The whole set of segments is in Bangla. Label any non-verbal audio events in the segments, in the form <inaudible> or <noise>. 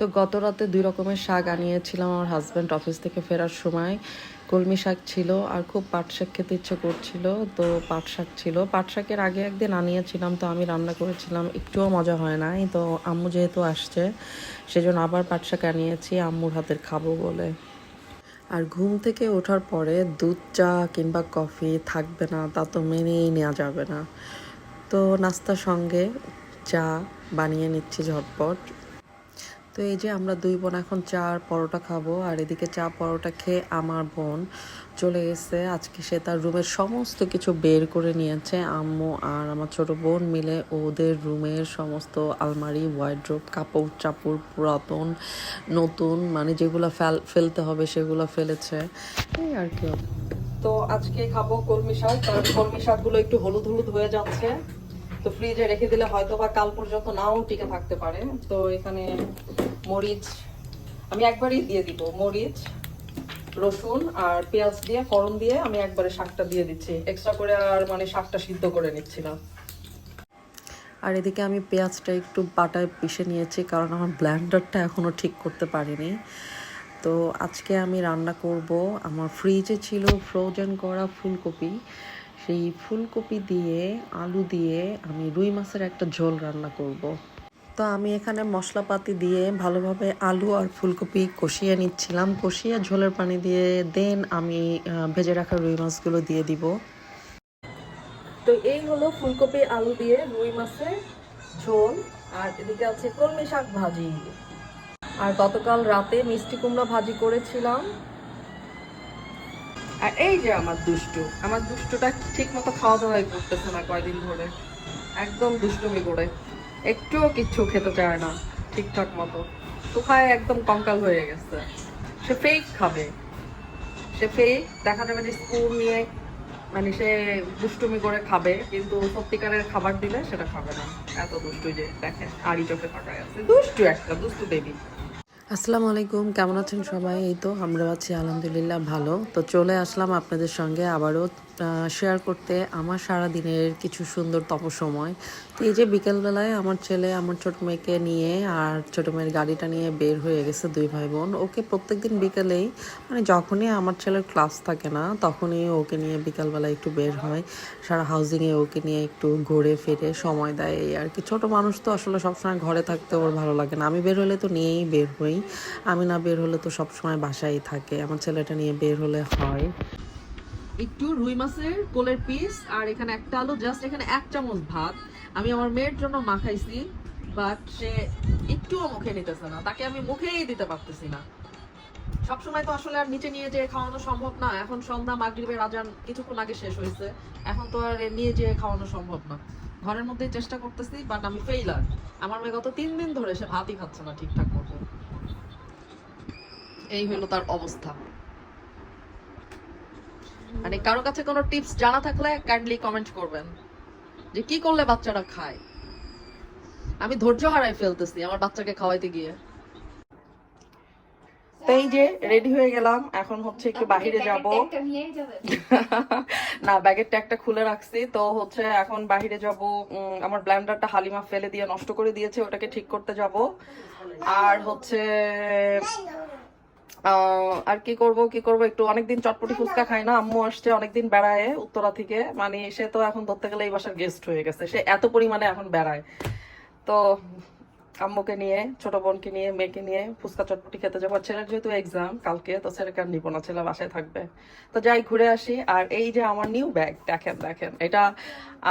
তো গত রাতে দুই রকমের শাক আনিয়েছিলাম আমার হাজব্যান্ড অফিস থেকে ফেরার সময়। কলমি শাক ছিল আর খুব পাট শাক খেতে ইচ্ছে করছিল, তো পাট শাক ছিল। পাট শাকের আগে একদিন আনিয়েছিলাম, তো আমি রান্না করেছিলাম, একটুও মজা হয় নাই। তো আম্মু যেহেতু আসছে, সেজন্য আবার পাট শাক আনিয়েছি, আম্মুর হাতের খাব বলে। আর ঘুম থেকে ওঠার পরে দুধ, চা কিংবা কফি থাকবে না, তা তো মেনেই নেওয়া যাবে না। তো নাস্তার সঙ্গে চা বানিয়ে নিচ্ছি ঝটপট। তো এই যে আমরা দুই বোন এখন চা আর পরোটা খাব, আর এদিকে চা পরোটা খেয়ে আমার বোন চলে গেছে। আজকে সে তার রুমের সমস্ত কিছু বের করে নিয়েছে। আম্মু আর আমার ছোট বোন মিলে ওদের রুমের সমস্ত আলমারি ওয়াইড্রোপ কাপড় চাপড় পুরাতন, নতুন মানে যেগুলো ফেল, ফেলতে হবে সেগুলো ফেলেছে। এই আর কি তো আজকে খাব কলমি শাক, কারণ কলমি শাকগুলো একটু হলুদ হলুদ হয়ে যাচ্ছে। তো ফ্রিজে রেখে দিলে হয়তো বা কাল পর্যন্ত নাও টিকে থাকতে পারে। তো এখানে মরিচ, আমি একবারই দিয়ে দিব মরিচ, রসুন আর পেঁয়াজ দিয়ে, ফড়ন দিয়ে আমি একবারে শাকটা দিয়ে দিচ্ছি। এক্সট্রা করে আর মানে শাকটা সিদ্ধ করে নিচ্ছি না আর এদিকে আমি পেঁয়াজটা একটু বাটায় পিষে নিয়েছি, কারণ আমার ব্ল্যান্ডারটা এখনও ঠিক করতে পারিনি। তো আজকে আমি রান্না করব, আমার ফ্রিজে ছিল ফ্রোজেন করা ফুলকপি। সেই ফুলকপি দিয়ে, আলু দিয়ে আমি রুই মাছের একটা ঝোল রান্না করব। তো আমি এখানে মশলাপাতি দিয়ে ভালোভাবে আলু আর ফুলকপি কষিয়ে নিচ্ছিলাম। কষিয়ে ঝোলের পানি দিয়ে দেন আমি ভেজে রাখা রুই মাছগুলো দিয়ে দিব। তো এই হলো ফুলকপি, আলু দিয়ে রুই মাছের ঝোল। আর এদিকে আছে কলমি শাক ভাজি। আর গতকাল রাতে মিষ্টি কুমড়া ভাজি করেছিলাম। আর এই যে আমার দুষ্টু, আমার দুষ্টুটা ঠিক মতো খাওয়া দাওয়াই করতেছে না কয়দিন ধরে। একদম দুষ্টুমি করে একটুও কিচ্ছু খেতে চায় না ঠিকঠাক মতো। কোথায় একদম কঙ্কাল হয়ে গেছে। সে ফেক খাবে। সে ফেক দেখা যাবে যে স্কুল নিয়ে মানে সে দুষ্টুমি করে খাবে, কিন্তু সত্যিকারের খাবার দিলে সেটা খাবে না। এত দুষ্টু যে দেখেন, আড়ি চোখে তাকায় আছে। দুষ্টু একটা, দুষ্টু বেবি আসসালামু আলাইকুম, কেমন আছেন সবাই? এই তো আমরা আছি, আলহামদুলিল্লাহ, ভালো। তো চলে আসলাম আপনাদের সঙ্গে আবারও শেয়ার করতে আমার সারা দিনের কিছু সুন্দরতম সময় তো এই যে বিকেলবেলায় আমার ছেলে আমার ছোট মেয়েকে নিয়ে আর ছোট মেয়ের গাড়িটা নিয়ে বের হয়ে গেছে দুই ভাই বোন ওকে প্রত্যেকদিন বিকেলেই মানে যখনই আমার ছেলের ক্লাস থাকে না, তখনই ওকে নিয়ে বিকালবেলা একটু বের হয়। সারা হাউজিংয়ে ওকে নিয়ে একটু ঘুরে ফিরে সময় দেয় এই আর কি। ছোট মানুষ তো আসলে সবসময় ঘরে থাকতে ওর ভালো লাগে না। আমি বের হলে তো নিয়েই বের হই। আমি না বের হলে তো সবসময় বাসায় থাকে। আমার ছেলেটা নিয়ে বের হলে হয়। একটু রুই মাছের কোলের পিস আর এখানে একটা আলু জাস্ট এখানে এক চামচ ভাত। আমি আমার মেয়ের জন্য মাখাইছি বাট সে একটুও মুখে নিতেছে না। তাকে আমি মুখেই দিতে পারতেছি না। সবসময় তো আসলে আর নিচে নিয়ে যেয়ে খাওয়ানো সম্ভব না। এখন সন্ধ্যা, মাগরিবের আজান কিছুক্ষণ আগে শেষ হয়েছে। এখন তো আর নিয়ে যেয়ে খাওয়ানো সম্ভব না। ঘরের মধ্যে চেষ্টা করতেছি বাট আমি ফেইলার আমার মেয়ে গত তিন দিন ধরে সে ভাতই খাচ্ছে না ঠিকঠাক মতো। এই হলো তার অবস্থা। মানে কারও কাছে কোনো টিপস জানা থাকলে কাইন্ডলি কমেন্ট করবেন। যে কি করলে বাচ্চারা খায়। আমি ধৈর্য হারাই ফেলতেছি আমার বাচ্চাকে খাওয়াইতে গিয়ে। তো এই যে রেডি হয়ে গেলাম এখন হচ্ছে একটু বাহিরে যাব। <laughs> না ব্যাগের ট্যাগটা খুলে রাখছি। তো হচ্ছে এখন বাহিরে যাব আমার ব্ল্যান্ডারটা হালিমা ফেলে দিয়ে নষ্ট করে দিয়েছে ওটাকে ঠিক করতে যাব। আর হচ্ছে আর কি করব কি করব? একটু অনেকদিন চটপটি ফুচকা খাই না, আম্মু আসছে অনেকদিন বেড়ায় উত্তরা থেকে। মানে সে তো এখন ধরতে গেলে এই বাসার গেস্ট হয়ে গেছে। সে এত পরিমাণে এখন বেড়ায়। তো আম্মুকে নিয়ে, ছোট বোনকে নিয়ে, মেয়েকে নিয়ে ফুচকা চটপটি খেতে যাব। ছেলের যেহেতু এক্সাম কালকে তো ছেলেকে আর নিবো না, ছেলে বাসায় থাকবে। তো যাই, ঘুরে আসি। আর এই যে আমার নিউ ব্যাগ দেখেন দেখেন, এটা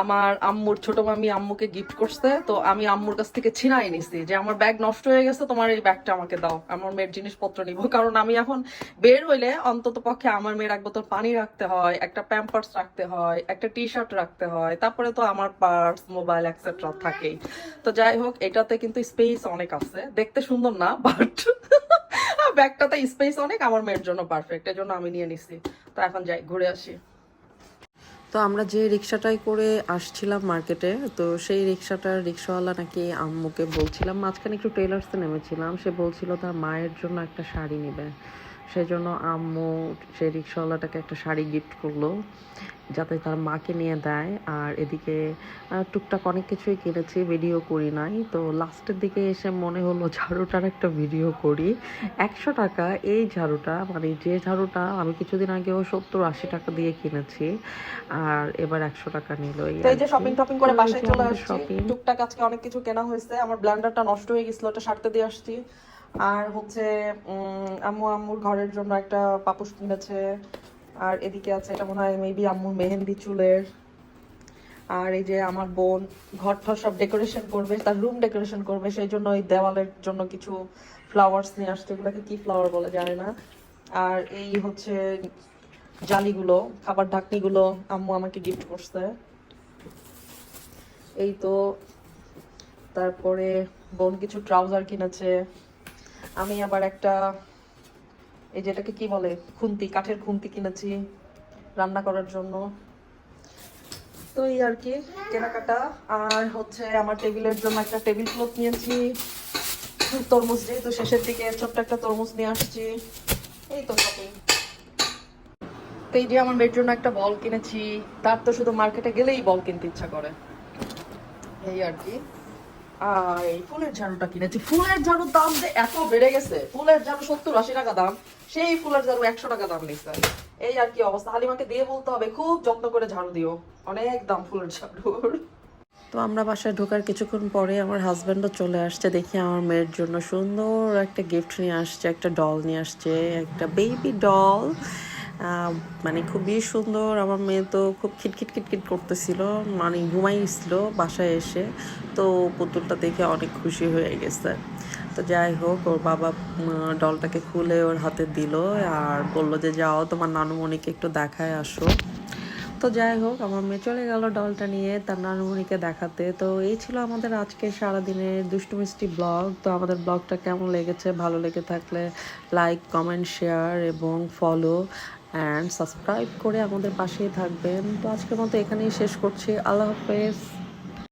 আমার আম্মুর, ছোট মামি আম্মুকে গিফট করছে। তো আমি আম্মুর কাছ থেকে ছিনাই নিছি যে আমার ব্যাগ নষ্ট হয়ে গেছে, তোমার এই ব্যাগটা আমাকে দাও। আমার মেয়ের জিনিসপত্র নিব। কারণ আমি এখন বের হইলে অন্তত পক্ষে আমার মেয়ের এক বোতল পানি রাখতে হয়, একটা প্যাম্পার্স রাখতে হয়, একটা টি শার্ট রাখতে হয়। তারপরে তো আমার পার্স মোবাইল এক্সেট্রা থাকেই। তো যাই হোক, এটাতে কিন্তু স্পেস অনেক আছে। দেখতে সুন্দর না বাট <laughs> ব্যাগটাতে স্পেস অনেক, আমার মেয়ের জন্য পারফেক্ট এর জন্য আমি নিয়ে নিছি। তো এখন যাই, ঘুরে আসি। তো আমরা যে রিক্সাটাই করে আসছিলাম মার্কেটে তো সেই রিক্সাটার রিক্সাওয়ালা নাকি আম্মুকে বলছিলাম, মাঝখানে একটু টেলার্সে নেমেছিলাম, সে বলছিল তার মায়ের জন্য একটা শাড়ি নেবে। সেই জন্য আম্মু সেই রিক্সাওয়ালাটাকে একটা শাড়ি গিফট করল যাতে তার মাকে নিয়ে দেয়। আর এদিকে টুকটাক অনেক কিছুই কিনেছি ভিডিও করি নাই। তো লাস্টের দিকে এসে মনে হলো ঝাড়ুটার একটা ভিডিও করি। একশো টাকা এই ঝাড়ুটা মানে যে ঝাড়ুটা আমি কিছুদিন আগেও সত্তর আশি টাকা দিয়ে কিনেছি আর এবার একশো টাকা নিল এই যে শপিং টপিং করে বাসায় চলে আসছি। টুকটাক আজকে অনেক কিছু কেনা হয়েছে আমার ব্লেন্ডারটা নষ্ট হয়ে গেছিল ওটা সারতে দিয়ে আসছি। আর হচ্ছে আম্মু আম্মুর ঘরের জন্য একটা পাপুস কিনেছে। আর এদিকে আছে এটা মনে হয় মেবি আম্মুর মেহেন্দি চুলের। আর এই যে আমার বোন ঘর ঠর সব ডেকোরেশন করবে, তার রুম ডেকোরেশন করবে, সেই জন্য ওই দেওয়ালের জন্য কিছু ফ্লাওয়ার্স নিয়ে আসছে। এগুলোকে কি ফ্লাওয়ার বলে জানি না। আর এই হচ্ছে জালিগুলো, খাবার ঢাকনিগুলো আম্মু আমাকে গিফট করছে। এই তো, তারপরে বোন কিছু ট্রাউজার কিনেছে। আমি আবার একটা, এই যেটাকে কি বলে, খুন্তি, কাঠের খুন্তি কিনেছি রান্না করার জন্য। তো এই আর কি, কেনাকাটা। আর হচ্ছে আমার টেবিলের জন্য একটা টেবিল ক্লথ নিয়েছি। তরমুজ যেহেতু শেষের দিকে ছোট্ট একটা তরমুজ নিয়ে আসছি। এই তো তো এই যে আমার মেয়ের জন্য একটা বল কিনেছি, তার তো শুধু মার্কেটে গেলেই বল কিনতে ইচ্ছা করে। এই আর কি। এই ফুলের ঝাড়ুটা কিনেছি। ফুলের ঝাড়ুর দাম যে এত বেড়ে গেছে, ফুলের ঝাড়ু সত্তর আশি টাকা দাম, সেই ফুলের ঝাড়ু একশো টাকা দাম নিচ্ছে। এই আর কি অবস্থা? দিয়ে বলতে হবে, খুব যত্ন করে ঝাড়ু দিও। অনেক দাম ফুলের তো আমরা বাসায় ঢোকার পরে আমার হাজব্যান্ডও চলে আসছে, দেখি আমার মেয়ের জন্য সুন্দর একটা গিফট নিয়ে আসছে, একটা ডল নিয়ে আসছে, একটা বেবি ডল মানে খুবই সুন্দর। আমার মেয়ে তো খুব খিটখিট খিটখিট করতেছিল। মানে ঘুমাইছিল বাসায় এসে। তো পুতুলটা দেখে অনেক খুশি হয়ে গেছে। তো যাই হোক, ওর বাবা ডলটাকে খুলে ওর হাতে দিল আর বলল যে, যাও, তোমার নানুমণিকে একটু দেখায় আসো। তো যাই হোক, আমার মেয়ে চলে গেল ডলটা নিয়ে তার নানুমণিকে দেখাতে। তো এই ছিল আমাদের আজকে সারাদিনের দুষ্টু মিষ্টি ব্লগ। তো আমাদের ব্লগটা কেমন লেগেছে, ভালো লেগে থাকলে লাইক, কমেন্ট, শেয়ার এবং ফলো। অ্যান্ড সাবস্ক্রাইব করে আমাদের পাশে থাকবেন। তো আজকের মতো এখানেই শেষ করছি। আল্লাহ হাফেজ।